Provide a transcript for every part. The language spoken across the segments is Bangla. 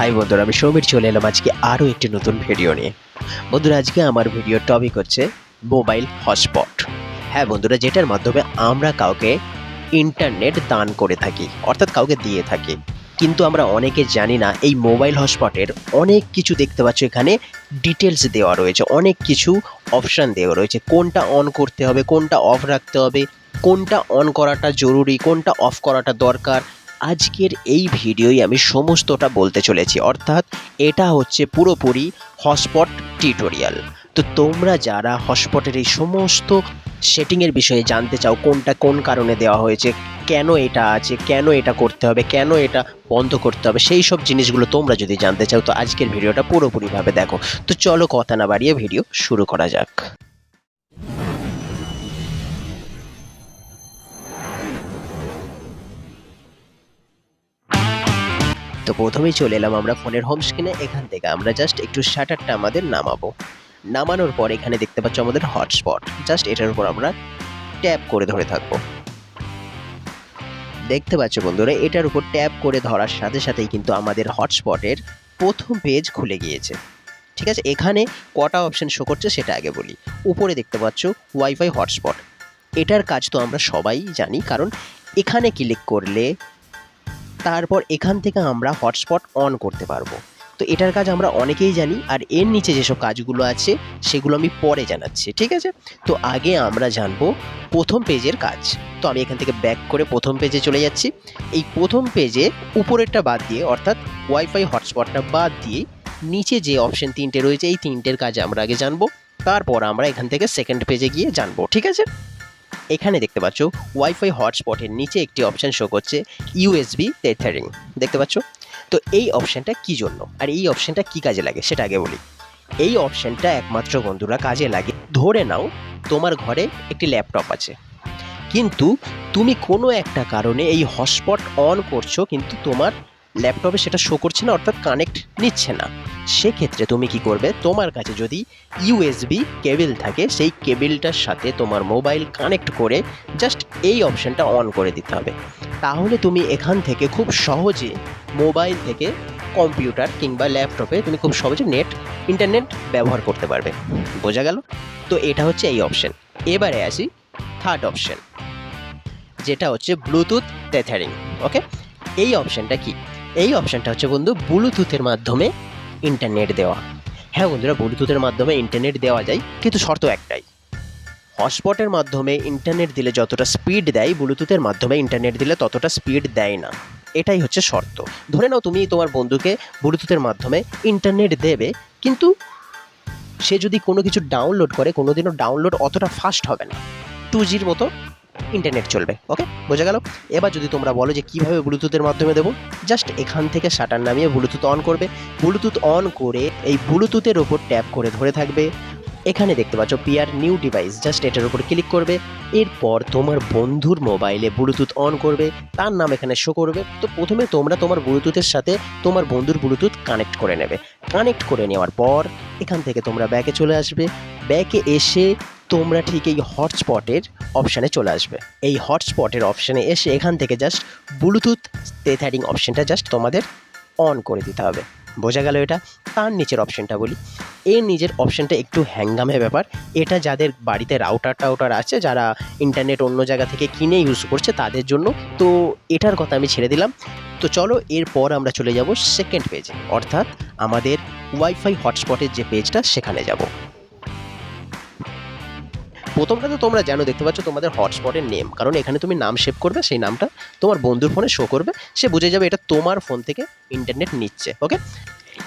হাই বন্ধুরা, আমি সৌমির চলে এলাম আজকে আরও একটি নতুন ভিডিও নিয়ে। বন্ধুরা, আজকে আমার ভিডিও টপিক হচ্ছে মোবাইল হটস্পট হ্যাঁ বন্ধুরা, যেটার মাধ্যমে আমরা কাউকে ইন্টারনেট দান করে থাকি, অর্থাৎ কাউকে দিয়ে থাকি। কিন্তু আমরা অনেকে জানি না, এই মোবাইল হটস্পটের অনেক কিছু দেখতে পাচ্ছ, এখানে ডিটেলস দেওয়া রয়েছে, অনেক কিছু অপশান দেওয়া রয়েছে। কোনটা অন করতে হবে, কোনটা অফ রাখতে হবে, কোনটা অন করাটা জরুরি, কোনটা অফ করাটা দরকার আজকের এই ভিডিওই আমি সমস্তটা বলতে চলেছি। অর্থাৎ এটা হচ্ছে পুরোপুরি হটস্পট টিউটোরিয়াল। তো তোমরা যারা হটস্পটের এই সমস্ত সেটিংয়ের বিষয়ে জানতে চাও, কোনটা কোন কারণে দেওয়া হয়েছে, কেন এটা আছে, কেন এটা করতে হবে, কেন এটা বন্ধ করতে হবে, সেই সব জিনিসগুলো তোমরা যদি জানতে চাও, তো আজকের ভিডিওটা পুরোপুরিভাবে দেখো। তো চলো কথা না বাড়িয়ে ভিডিও শুরু করা যাক। তো প্রথমেই চলে এলাম আমরা ফোনের হোম স্ক্রিনে এখান থেকে। আমরা জাস্ট একটু শাটারটা আমাদের নামাবো। নামানোর পর এখানে দেখতে পাচ্ছ আমাদের হটস্পট জাস্ট এটার উপর আমরা ট্যাপ করে ধরে থাকব। দেখতে পাচ্ছ বন্ধুরা, এটার উপর ট্যাপ করে ধরার সাথে সাথেই কিন্তু আমাদের হটস্পটের প্রথম পেজ খুলে গিয়েছে। ঠিক আছে, এখানে কটা অপশন শো করছে সেটা আগে বলি। উপরে দেখতে পাচ্ছ ওয়াইফাই হটস্পট এটার কাজ তো আমরা সবাই জানি, কারণ এখানে ক্লিক করলে তারপর এখান থেকে আমরা হটস্পট অন করতে পারব। তো এটার কাজ আমরা অনেকেই জানি, আর এর নিচে যেসব কাজগুলো আছে, সেগুলো আমি পরে জানাচ্ছি, ঠিক আছে? তো আগে আমরা জানব প্রথম পেজের কাজ। তো আমি এখান থেকে ব্যাক করে প্রথম পেজে চলে যাচ্ছি। এই প্রথম পেজে উপরেরটা বাদ দিয়ে, অর্থাৎ ওয়াইফাই হটস্পটটা বাদ দিয়ে, নিচে যে অপশন তিনটে রয়েছে, এই তিনটের কাজ আমরা আগে জানব। তারপর আমরা এখান থেকে সেকেন্ড পেজে গিয়ে জানব, ঠিক আছে? এখানে দেখতে পাচ্ছ ওয়াইফাই হটস্পটের নিচে একটি অপশন শো করছে ইউএসবি টেথারিং দেখতে পাচ্ছ? তো এই অপশনটা কি জন্য? আর এই অপশনটা কি কাজে লাগে? সেটা আগে বলি। এই অপশনটা একমাত্র বন্ধুরা কাজে লাগে। ধরে নাও, তোমার ঘরে একটি ল্যাপটপ আছে। কিন্তু তুমি কোনো একটা কারণে এই হটস্পট অন করছ, কিন্তু তোমার ল্যাপটপে সেটা শো করছে না, অর্থাৎ কানেক্ট নিচ্ছে না। সেক্ষেত্রে তুমি কি করবে? তোমার কাছে যদি ইউএসবি কেবিল থাকে, সেই কেবিলটার সাথে তোমার মোবাইল কানেক্ট করে জাস্ট এই অপশনটা অন করে দিতে হবে। তাহলে তুমি এখান থেকে খুব সহজে মোবাইল থেকে কম্পিউটার কিংবা ল্যাপটপে তুমি খুব সহজে নেট ইন্টারনেট ব্যবহার করতে পারবে। বোঝা গেল? তো এটা হচ্ছে এই অপশন এবারে আসি থার্ড অপশন যেটা হচ্ছে ব্লুটুথ টেথারিং ওকে এই অপশনটা কি? এই অপশনটা হচ্ছে বন্ধু ব্লুটুথের মাধ্যমে ইন্টারনেট দেওয়া। হ্যাঁ বন্ধুরা ব্লুটুথের মাধ্যমে ইন্টারনেট দেওয়া যায়, কিন্তু শর্ত একটাই। হটস্পটের মাধ্যমে ইন্টারনেট দিলে যতটা স্পিড দেয় ব্লুটুথের মাধ্যমে ইন্টারনেট দিলে ততটা স্পিড দেয় না। এটাই হচ্ছে শর্ত। ধরে নাও তুমি তোমার বন্ধুকে ব্লুটুথের মাধ্যমে ইন্টারনেট দেবে, কিন্তু সে যদি কোনো কিছু ডাউনলোড করে, কোনোদিনও ডাউনলোড অতটা ফাস্ট হবে না। টু জির মতো ইন্টারনেট চলবে ওকে বোঝা গেল? এবার যদি তোমরা বলো যে কীভাবে ব্লুটুথের মাধ্যমে দেবো জাস্ট এখান থেকে শাটার নামিয়ে ব্লুটুথ অন করবে। ব্লুটুথ অন করে এই ব্লুটুথের ওপর ট্যাপ করে ধরে থাকবে। এখানে দেখতে পাচ্ছ পিয়ার নিউ ডিভাইস জাস্ট এটার উপর ক্লিক করবে। এরপর তোমার বন্ধুর মোবাইলে ব্লুটুথ অন করবে, তার নাম এখানে শো করবে। তো প্রথমে তোমরা তোমার ব্লুটুথের সাথে তোমার বন্ধুর ব্লুটুথ কানেক্ট করে নেবে। কানেক্ট করে নেওয়ার পর এখান থেকে তোমরা ব্যাকে চলে আসবে। ব্যাকে এসে তোমরা ঠিক এই হটস্পটের অপশানে চলে আসবে। এই হটস্পটের অপশানে এসে এখান থেকে জাস্ট ব্লুটুথ টেথারিং অপশানটা জাস্ট তোমাদের অন করে দিতে হবে। বোঝা গেল এটা? তার নিচের অপশানটা বলি। এর নিজের অপশানটা একটু হ্যাঙ্গামে ব্যাপার। এটা যাদের বাড়িতে রাউটার টাউটার আছে, যারা ইন্টারনেট অন্য জায়গা থেকে কিনে ইউজ করছে, তাদের জন্য। তো এটার কথা আমি ছেড়ে দিলাম। তো চলো এরপর আমরা চলে যাব সেকেন্ড পেজে অর্থাৎ আমাদের ওয়াইফাই হটস্পটের যে পেজটা সেখানে যাব। প্রথমটা তো তোমরা জানো, দেখতে পাচ্ছ তোমাদের হটস্পটের নেম কারণ এখানে তুমি নাম সেভ করবে, সেই নামটা তোমার বন্ধুর ফোনে শো করবে। সে বুঝে যাবে এটা তোমার ফোন থেকে ইন্টারনেট নিচ্ছে ওকে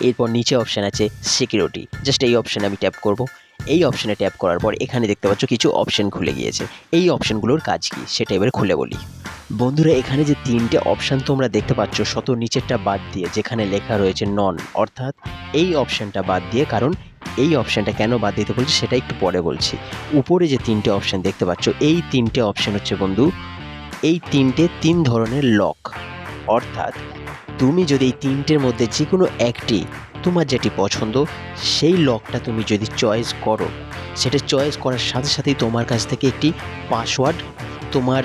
এরপর নিচে অপশান আছে সিকিউরিটি জাস্ট এই অপশানে আমি ট্যাপ করব। এই অপশানে ট্যাপ করার পর এখানে দেখতে পাচ্ছ কিছু অপশান খুলে গিয়েছে। এই অপশানগুলোর কাজ কি? সেটা এবারে খুলে বলি। বন্ধুরা, এখানে যে তিনটে অপশান তোমরা দেখতে পাচ্ছ, শত নিচেরটা বাদ দিয়ে, যেখানে লেখা রয়েছে নন অর্থাৎ এই অপশানটা বাদ দিয়ে, কারণ এই অপশানটা কেন বাদ দিতে বলছি সেটা একটু পরে বলছি। উপরে যে তিনটে অপশান দেখতে পাচ্ছ, এই তিনটে অপশান হচ্ছে বন্ধু, এই তিনটে তিন ধরনের লক অর্থাৎ তুমি যদি এই তিনটের মধ্যে যে কোনো একটি তোমার যেটি পছন্দ, সেই লকটা তুমি যদি চয়েস করো, সেটা চয়েস করার সাথে সাথেই তোমার কাছ থেকে একটি পাসওয়ার্ড তোমার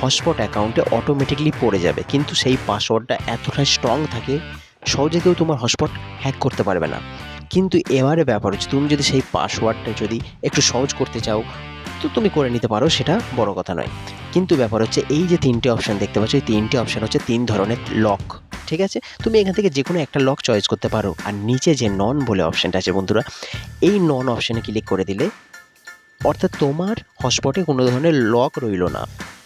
হটস্পট অ্যাকাউন্টে অটোমেটিকলি পড়ে যাবে। কিন্তু সেই পাসওয়ার্ডটা এতটাই স্ট্রং থাকে, সহজে কেউ তোমার হটস্পট হ্যাক করতে পারবে না। কিন্তু এবারে ব্যাপার হচ্ছে, তুমি যদি সেই পাসওয়ার্ডটা যদি একটু সহজ করতে চাও, তো তুমি করে নিতে পারো, সেটা বড় কথা নয়। কিন্তু ব্যাপার হচ্ছে, এই যে তিনটে অপশান দেখতে পাচ্ছ, এই তিনটে অপশান হচ্ছে তিন ধরনের লক ঠিক আছে? তুমি এখান থেকে যে কোনো একটা লক চয়েস করতে পারো। আর নিচে যে নন বলে অপশানটা আছে, বন্ধুরা, এই নন অপশানে ক্লিক করে দিলে, অর্থাৎ তোমার হটস্পটে কোনো ধরনের লক রইল না।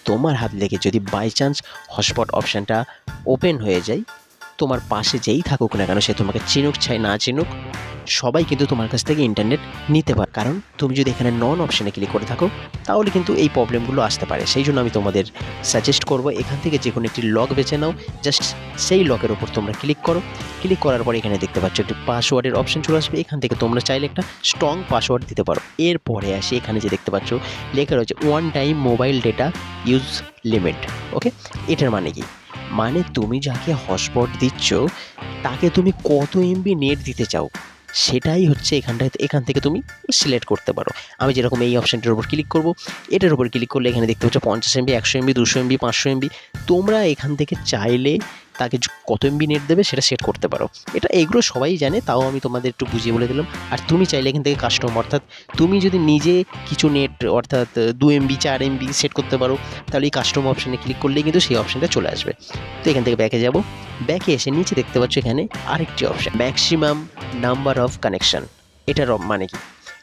তোমার হাত লেগে যদি বাই চান্স হটস্পট অপশানটা ওপেন হয়ে যায়, তোমার পাশে যেই থাকুক না কেন, সে তোমাকে চিনুক, চাই না চিনুক সবাই কিন্তু তোমার কাছ থেকে ইন্টারনেট নিতে পারে। কারণ তুমি যদি এখানে নন অপশানে ক্লিক করে থাকো, তাহলে কিন্তু এই প্রবলেমগুলো আসতে পারে। সেই জন্য আমি তোমাদের সাজেস্ট করব, এখান থেকে যে কোনো একটি লক বেছে নাও। জাস্ট সেই লকের ওপর তোমরা ক্লিক করো। ক্লিক করার পর এখানে দেখতে পাচ্ছ একটি পাসওয়ার্ডের অপশন চলে আসবে। এখান থেকে তোমরা চাইলে একটা স্ট্রং পাসওয়ার্ড দিতে পারো। এরপরে আসে এখানে যে দেখতে পাচ্ছ, লেখা রয়েছে one time mobile data use limit okay এটার মানে কি? মানে তুমি যাকে হটস্পট দিচ্ছ, তাকে তুমি কত এমবি নেট দিতে চাও? সেটাই হচ্ছে এখানটায়, এখান থেকে তুমি সিলেক্ট করতে পারো। আমি যেরকম এই অপশানটির উপর ক্লিক করব, এটার উপর ক্লিক করলে এখানে দেখতে পাচ্ছ পঞ্চাশ এমবি একশো এমবি দুশো এমবি পাঁচশো এমবি তোমরা এখান থেকে চাইলে তাকে কত এমবি নেট দেবে সেটা সেট করতে পারো। এটা এগুলো সবাই জানে, তাও আমি তোমাদের একটু বুঝিয়ে বলে দিলাম। আর তুমি চাইলে এখান থেকে কাস্টম অর্থাৎ তুমি যদি নিজে কিছু নেট অর্থাৎ দু এমবি চার এমবি সেট করতে পারো, তাহলে এই কাস্টম অপশানে ক্লিক করলেই কিন্তু সেই অপশানটা চলে আসবে। তো এখান থেকে ব্যাকে যাব। ব্যাকে এসে নিচে দেখতে পাচ্ছ এখানে আরেকটি option maximum number of connection এটার মানে কি?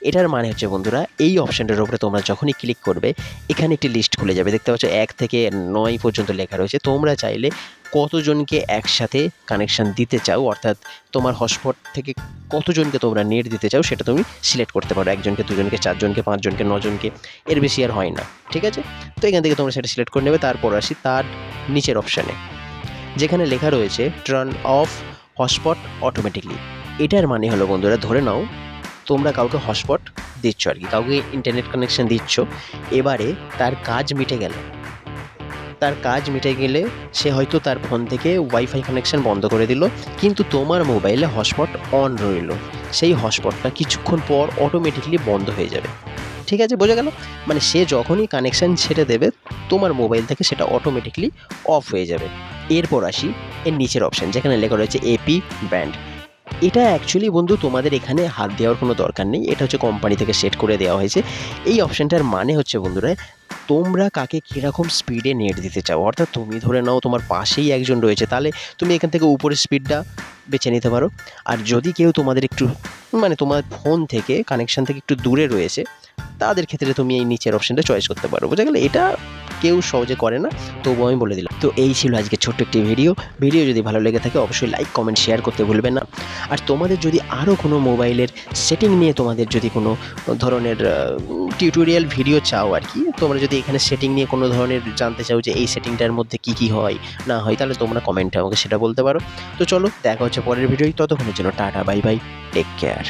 এটার মানে হচ্ছে বন্ধুরা, এই অপশানটার উপরে তোমরা যখনই ক্লিক করবে, এখানে একটি লিস্ট খুলে যাবে। দেখতে পাচ্ছ, এক থেকে নয় পর্যন্ত লেখা রয়েছে। তোমরা চাইলে কতজনকে একসাথে কানেকশন দিতে চাও, অর্থাৎ তোমার হটস্পট থেকে কতজনকে তোমরা নেট দিতে চাও, সেটা তুমি সিলেক্ট করতে পারো। একজনকে, দুজনকে, চারজনকে, পাঁচজনকে, নজনকে, এর বেশি আর হয় না, ঠিক আছে? তো এখান থেকে তোমরা সেটা সিলেক্ট করে নেবে, তারপর আসি তার নিচের অপশানে যেখানে লেখা রয়েছে টার্ন অফ হটস্পট অটোমেটিকলি এটার মানে হলো বন্ধুরা, ধরে নাও তোমরা কাউকে হটস্পট দিচ্ছ আর কি, কাউকে ইন্টারনেট কানেকশন দিচ্ছ, এবারে তার কাজ মিটে গেল। তার কাজ মিটে গেলে সে হয়তো তার ফোন থেকে ওয়াইফাই কানেকশন বন্ধ করে দিল, কিন্তু তোমার মোবাইলে হটস্পট অন রইল। সেই হটস্পটটা কিছুক্ষণ পর অটোমেটিকলি বন্ধ হয়ে যাবে। ঠিক আছে, বোঝা গেল? মানে সে যখনই কানেকশন ছেড়ে দেবে, তোমার মোবাইল থেকে সেটা অটোমেটিকলি অফ হয়ে যাবে। এরপর আসি এর নিচের অপশান যেখানে লেখা রয়েছে এপি ব্যান্ড এটা অ্যাকচুয়ালি বন্ধু তোমাদের এখানে হাত দেওয়ার কোনো দরকার নেই। এটা হচ্ছে কোম্পানি থেকে সেট করে দেওয়া হয়েছে। এই অপশানটার মানে হচ্ছে বন্ধুরা, তোমরা কাকে কীরকম স্পিডে নেট দিতে চাও? অর্থাৎ তুমি ধরে নাও তোমার পাশেই একজন রয়েছে, তাহলে তুমি এখান থেকে উপরের স্পিডটা বেছে নিতে পারো। আর যদি কেউ তোমাদের একটু মানে তোমার ফোন থেকে কানেকশন থেকে একটু দূরে রয়েছে, তাদের ক্ষেত্রে তুমি এই নিচের অপশানটা চয়েস করতে পারো। বুঝা গেলে? এটা কেউ সহজে করে না, তবুও আমি বলে দিলাম। তো এই ছিল আজকে ছোট্ট একটি ভিডিও। ভিডিও যদি ভালো লেগে থাকে, অবশ্যই লাইক কমেন্ট শেয়ার করতে ভুলবেন না। আর তোমাদের যদি আরও কোনো মোবাইলের সেটিং নিয়ে তোমাদের যদি কোনো ধরনের টিউটোরিয়াল ভিডিও চাও আর কি, তোমরা যদি এখানে সেটিং নিয়ে কোনো ধরনের জানতে চাও যে এই সেটিংটার মধ্যে কী কী হয়, না হয়, তাহলে তোমরা কমেন্টে আমাকে সেটা বলতে পারো। তো চলো, দেখা হচ্ছে পরের ভিডিও ততক্ষণের জন্য tata bye bye take care